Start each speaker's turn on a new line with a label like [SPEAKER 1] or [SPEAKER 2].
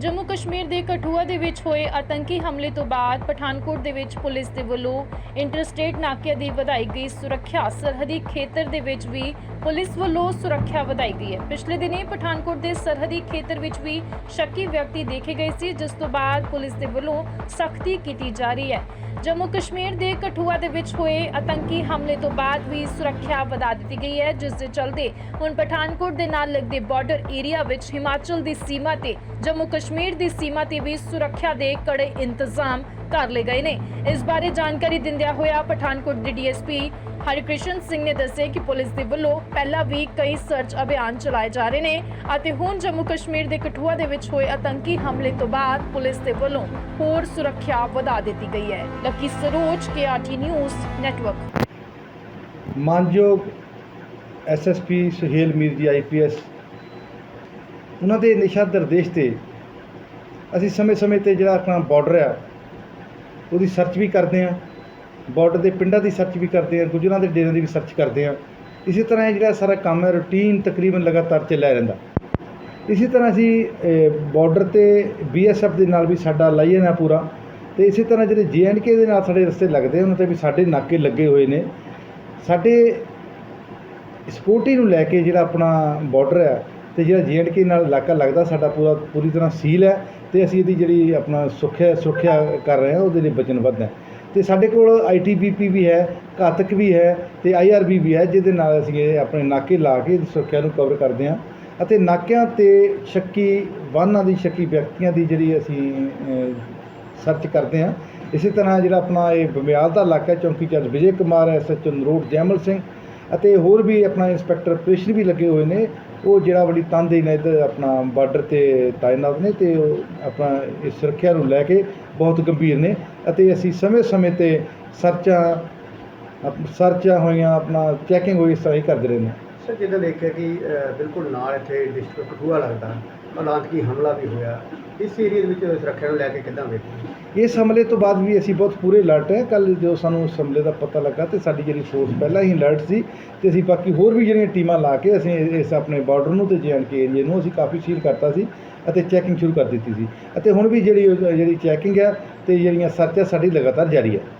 [SPEAKER 1] ਜੰਮੂ ਕਸ਼ਮੀਰ ਦੇ ਕਠੂਆ ਦੇ ਵਿੱਚ ਹੋਏ ਆਤੰਕੀ ਹਮਲੇ ਤੋਂ ਬਾਅਦ ਪਠਾਨਕੋਟ ਦੇ ਵਿੱਚ ਪੁਲਿਸ ਦੇ ਵੱਲੋਂ ਇੰਟਰਸਟੇਟ ਨਾਕਿਆਂ ਦੀ ਵਧਾਈ ਗਈ ਸੁਰੱਖਿਆ। ਸਰਹੱਦੀ ਖੇਤਰ ਦੇ ਵਿੱਚ ਵੀ ਪੁਲਿਸ ਵੱਲੋਂ ਸੁਰੱਖਿਆ ਵਧਾਈ ਗਈ ਹੈ। ਪਿਛਲੇ ਦਿਨੀ ਪਠਾਨਕੋਟ ਦੇ ਸਰਹੱਦੀ ਖੇਤਰ ਵਿੱਚ ਵੀ ਸ਼ੱਕੀ ਵਿਅਕਤੀ ਦੇਖੇ ਗਏ ਸੀ, ਜਿਸ ਤੋਂ ਬਾਅਦ ਪੁਲਿਸ ਦੇ ਵੱਲੋਂ ਸਖਤੀ ਕੀਤੀ ਜਾ ਰਹੀ ਹੈ। ਜੰਮੂ ਕਸ਼ਮੀਰ ਦੇ ਕਠੂਆ ਦੇ ਵਿੱਚ ਹੋਏ ਆਤੰਕੀ ਹਮਲੇ ਤੋਂ ਬਾਅਦ ਵੀ ਸੁਰੱਖਿਆ ਵਧਾ ਦਿੱਤੀ ਗਈ ਹੈ, ਜਿਸ ਦੇ ਚਲਦੇ ਹੁਣ ਪਠਾਨਕੋਟ ਦੇ ਨਾਲ ਲੱਗਦੇ ਬਾਰਡਰ ਏਰੀਆ ਵਿੱਚ ਹਿਮਾਚਲ ਦੀ ਸੀਮਾ ਤੇ ਜੰਮੂ ਕਸ਼ਮੀਰ ਦੀ ਸੀਮਾ ਤੇ ਵੀ ਸੁਰੱਖਿਆ ਦੇ ਕੜੇ ਇੰਤਜ਼ਾਮ ਕਰ ਲਏ ਗਏ ਨੇ। ਇਸ ਬਾਰੇ ਜਾਣਕਾਰੀ ਦਿੰਦਿਆਂ ਹੋਇਆ ਪਠਾਨਕੋਟ ਦੇ ਡੀਐਸਪੀ ਹਰਿਕ੍ਰਿਸ਼ਨ ਸਿੰਘ ਨੇ ਦੱਸਿਆ ਕਿ ਪੁਲਿਸ ਦੇ ਵੱਲੋਂ ਪਹਿਲਾਂ ਵੀ ਕਈ ਸਰਚ ਅਭਿਆਨ ਚਲਾਏ ਜਾ ਰਹੇ ਨੇ ਅਤੇ ਹੁਣ ਜੰਮੂ ਕਸ਼ਮੀਰ ਦੇ ਕਠੂਆ ਦੇ ਵਿੱਚ ਹੋਏ ਆਤੰਕੀ ਹਮਲੇ ਤੋਂ ਬਾਅਦ ਪੁਲਿਸ ਦੇ ਵੱਲੋਂ ਹੋਰ ਸੁਰੱਖਿਆ ਵਧਾ ਦਿੱਤੀ ਗਈ ਹੈ। Lucky Saroj KRT news network
[SPEAKER 2] ਮਾਨਯੋਗ ਐਸਐਸਪੀ ਸੁਹੇਲ ਮੀਰ ਜੀ ਆਈਪੀਐਸ ਉਹਨਾਂ ਦੇ ਨਿਸ਼ਾ ਨਿਰਦੇਸ਼ ਤੇ ਅਸੀਂ ਸਮੇਂ-ਸਮੇਂ ਤੇ ਜਿਹੜਾ ਆਪਣਾ ਬਾਰਡਰ ਆ, ਉਹਦੀ ਸਰਚ ਵੀ ਕਰਦੇ ਆ ਬਾਰਡਰ ਦੇ ਪਿੰਡਾਂ ਦੀ ਸਰਚ ਵੀ ਕਰਦੇ ਆ ਗੁਜਰਾਂ ਦੇ ਡੇਰਿਆਂ ਦੀ ਵੀ ਸਰਚ ਕਰਦੇ ਆ ਇਸੇ ਤਰ੍ਹਾਂ ਇਹ ਜਿਹੜਾ ਸਾਰਾ ਕੰਮ ਹੈ ਰੂਟੀਨ ਤਕਰੀਬਨ ਲਗਾਤਾਰ ਚੱਲਿਆ ਰਹਿੰਦਾ। ਇਸੇ ਤਰ੍ਹਾਂ ਅਸੀਂ ਬਾਰਡਰ ਤੇ ਬੀਐਸਐਫ ਦੇ ਨਾਲ ਵੀ ਸਾਡਾ ਲਾਈਨ ਆ ਪੂਰਾ। ਤੇ ਇਸੇ ਤਰ੍ਹਾਂ ਜਿਹੜੇ ਜੇਐਨਕੇ ਦੇ ਨਾਲ ਸਾਡੇ ਰਸਤੇ ਲੱਗਦੇ ਉਹਨਾਂ ਤੇ ਵੀ ਸਾਡੇ ਨਾਕੇ ਲੱਗੇ ਹੋਏ ਨੇ। ਸਾਡੇ ਸਿਕਿਉਰਿਟੀ ਨੂੰ ਲੈ ਕੇ ਜਿਹੜਾ ਆਪਣਾ ਬਾਰਡਰ ਹੈ ਤੇ ਜਿਹੜਾ ਜੀਐਨਕੇ ਨਾਲ ਇਲਾਕਾ ਲੱਗਦਾ, ਸਾਡਾ ਪੂਰਾ, ਪੂਰੀ ਤਰ੍ਹਾਂ ਸੀਲ ਹੈ ਤੇ ਅਸੀਂ ਇਹਦੀ ਜਿਹੜੀ ਆਪਣਾ ਸੁਰੱਖਿਆ ਸੁਰੱਖਿਆ ਕਰ ਰਹੇ ਹਾਂ, ਉਹਦੇ ਲਈ ਵਚਨਬੱਧ ਹੈ। ਤੇ ਸਾਡੇ ਕੋਲ ਆਈਟੀਬੀਪੀ ਵੀ ਹੈ, ਘਾਤਕ ਵੀ ਹੈ ਤੇ ਆਈਆਰਬੀ ਵੀ ਹੈ, ਜਿਹਦੇ ਨਾਲ ਅਸੀਂ ਇਹ ਆਪਣੇ ਨਾਕੇ ਲਾ ਕੇ ਇਹਦੀ ਸੁਰੱਖਿਆ ਨੂੰ ਕਵਰ ਕਰਦੇ ਹਾਂ ਅਤੇ ਨਾਕਿਆਂ ਤੇ ਸ਼ੱਕੀ, ਵਾਹਨਾਂ ਦੀ ਸ਼ੱਕੀ ਵਿਅਕਤੀਆਂ ਦੀ ਜਿਹੜੀ ਅਸੀਂ ਸਰਚ ਕਰਦੇ ਹਾਂ। ਇਸੇ ਤਰ੍ਹਾਂ ਜਿਹੜਾ ਆਪਣਾ ਇਹ ਬਮਿਆਲ ਦਾ ਇਲਾਕਾ ਚੌਂਕੀ ਚਾਰਜ ਵਿਜੇ ਕੁਮਾਰ ਐਸਐਚਓ ਨਰੋਟ ਜੈਮਲ ਸਿੰਘ ਅਤੇ ਹੋਰ ਵੀ ਆਪਣਾ ਇੰਸਪੈਕਟਰ ਪ੍ਰੇਸ਼ਰ ਵੀ ਲੱਗੇ ਹੋਏ ਨੇ, ਉਹ ਜਿਹੜਾ ਬੜੀ ਤਨਦੇਹੀ ਨਾਲ ਇੱਧਰ ਆਪਣਾ ਬਾਰਡਰ ਤੇ ਤਾਇਨਾਤ ਨੇ ਤੇ ਉਹ ਆਪਣਾ ਇਸ ਸੁਰੱਖਿਆ ਨੂੰ ਲੈ ਕੇ ਬਹੁਤ ਗੰਭੀਰ ਨੇ ਅਤੇ ਅਸੀਂ ਸਮੇਂ-ਸਮੇਂ ਤੇ ਸਰਚਾਂ ਸਰਚਾਂ ਹੋਈਆਂ, ਆਪਣਾ ਚੈਕਿੰਗ ਹੋਈ ਇਸ ਤਰ੍ਹਾਂ ਹੀ ਕਰਦੇ ਰਹਿੰਦੇ ਹਾਂ।
[SPEAKER 3] ਸਰ ਜਿੱਦਾਂ ਦੇਖਿਆ ਕਿ ਅ, ਬਿਲਕੁਲ ਨਾਲ ਇੱਥੇ ਡਿਸਟ੍ਰਿਕਟ ਕਠੂਆ ਲੱਗਦਾ ਔਲਾਂਤਕੀ ਹਮਲਾ ਵੀ ਹੋਇਆ ਇਸ ਏਰੀਏ ਦੇ ਵਿੱਚ ਸੁਰੱਖਿਆ ਨੂੰ ਲੈ ਕੇ ਕਿੱਦਾਂ ਵੇਖਦੇ
[SPEAKER 2] ਇਸ ਹਮਲੇ ਤੋਂ ਬਾਅਦ ਵੀ ਅਸੀਂ ਬਹੁਤ ਪੂਰੇ ਅਲਰਟ ਹੈ। ਕੱਲ ਜੋ ਸਾਨੂੰ ਇਸ ਹਮਲੇ ਦਾ ਪਤਾ ਲੱਗਾ ਤੇ ਸਾਡੀ ਜਿਹੜੀ ਫੋਰਸ ਪਹਿਲਾਂ ਹੀ ਅਲਰਟ ਸੀ ਤੇ ਅਸੀਂ ਬਾਕੀ ਹੋਰ ਵੀ ਜਿਹੜੀਆਂ ਟੀਮਾਂ ਲਾ ਕੇ ਅਸੀਂ ਇਸ ਆਪਣੇ ਬਾਰਡਰ ਨੂੰ ਤੇ ਕੇ ਏਰੀਏ ਨੂੰ ਅਸੀਂ ਕਾਫੀ ਸੀਲ ਕਰਤਾ ਸੀ ਅਤੇ ਚੈਕਿੰਗ ਸ਼ੁਰੂ ਕਰ ਦਿੱਤੀ ਸੀ। ਅਤੇ ਹੁਣ ਵੀ ਜਿਹੜੀ ਉਹ- ਜਿਹੜੀ ਚੈਕਿੰਗ ਹੈ ਤੇ ਜਿਹੜੀਆਂ ਸਰਚ ਸਰਚਾਂ ਸਾਡੀ ਲਗਾਤਾਰ ਜਾਰੀ ਹੈ।